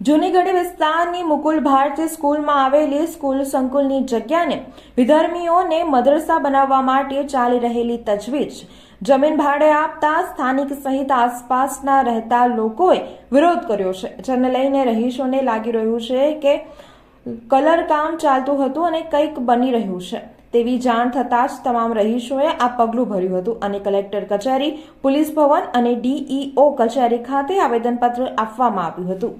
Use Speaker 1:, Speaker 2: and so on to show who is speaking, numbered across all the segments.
Speaker 1: જૂનીગઢી વિસ્તારની મુકુલ ભારતી સ્કૂલમાં આવેલી સ્કૂલ સંકુલની જગ્યાને વિધર્મીઓને મદરસા બનાવવા માટે ચાલી રહેલી તજવીજ. જમીન ભાડે આપતા સ્થાનિક સહિત આસપાસના રહેતા લોકોએ વિરોધ કર્યો છે, જેને લઈને રહીશોને લાગી રહ્યું છે કે કલર કામ ચાલતું હતું અને કંઈક બની રહ્યું છે. તેવી જાણ થતાં જ તમામ રહીશોએ આ પગલું ભર્યું હતું અને કલેક્ટર કચેરી, પોલીસ ભવન અને ડીઈઓ કચેરી ખાતે આવેદનપત્ર આપવામાં આવ્યું હતું.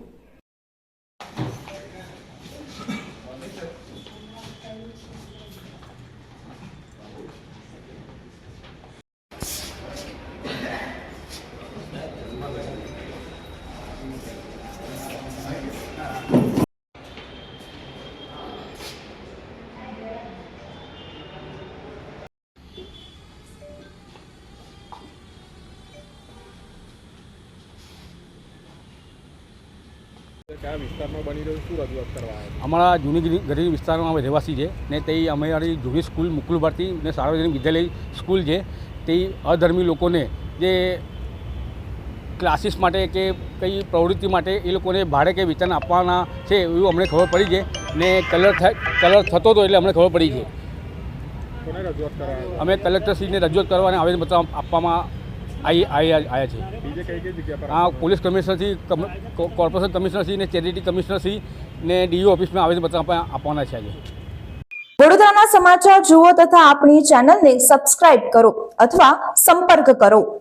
Speaker 2: અમારા જૂની ગરી- ગરીબ વિસ્તારમાં અમે રહેવાસી છે ને તે અમારી જૂની સ્કૂલ મુકુલ ભારતી ને સાર્વજનિક વિદ્યાલય સ્કૂલ છે. તે અધર્મી લોકોને જે ક્લાસીસ માટે કે કઈ પ્રવૃત્તિ માટે એ લોકોને ભાડે કે વેતન આપવાના છે એવું અમને ખબર પડી છે ને કલર કલર થતો હતો એટલે અમને ખબર પડી છે. અમે કલેક્ટરશ્રીને રજૂઆત કરવા અને આવેદનપત્ર આપવામાં આવી આવ્યા છે
Speaker 3: બીજે કઈ કઈ જગ્યા પર
Speaker 2: આ પોલીસ કમિશનરથી કોર્પોરેશન કમિશનરશ્રી ને ચેરિટી કમિશનરશ્રી ને ડીઓ ઓફિસમાં આવેદનપત્ર આપવા- આપવાના છે આજે.
Speaker 1: વડોદરાના સમાચાર જુઓ તથા આપણી ચેનલને સબસ્ક્રાઇબ કરો અથવા સંપર્ક કરો.